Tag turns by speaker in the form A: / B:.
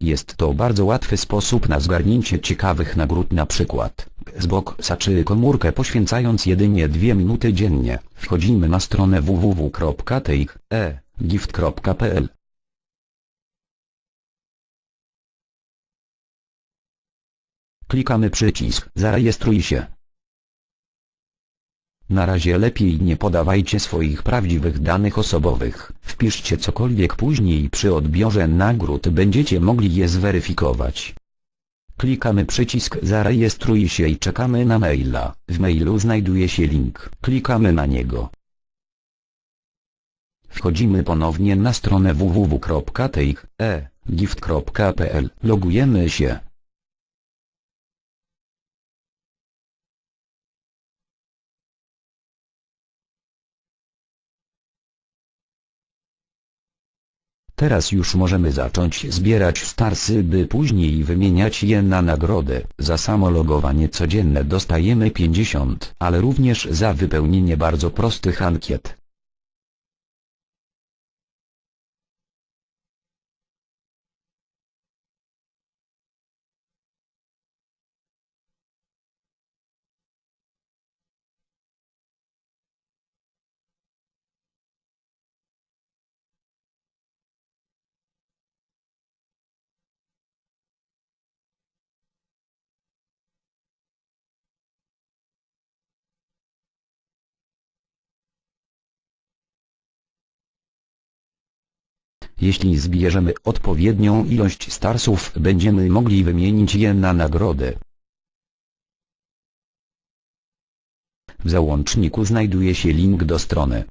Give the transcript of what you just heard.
A: Jest to bardzo łatwy sposób na zgarnięcie ciekawych nagród na przykład Xboxa czy komórkę poświęcając jedynie dwie minuty dziennie. Wchodzimy na stronę www.teichgift.pl Klikamy przycisk Zarejestruj się. Na razie lepiej nie podawajcie swoich prawdziwych danych osobowych. Wpiszcie cokolwiek później przy odbiorze nagród będziecie mogli je zweryfikować. Klikamy przycisk Zarejestruj się i czekamy na maila. W mailu znajduje się link. Klikamy na niego. Wchodzimy ponownie na stronę www.teichgift.pl Logujemy się. Teraz już możemy zacząć zbierać starsy by później wymieniać je na nagrody. Za samo logowanie codzienne dostajemy 50, ale również za wypełnienie bardzo prostych ankiet. Jeśli zbierzemy odpowiednią ilość starsów będziemy mogli wymienić je na nagrody. W załączniku znajduje się link do strony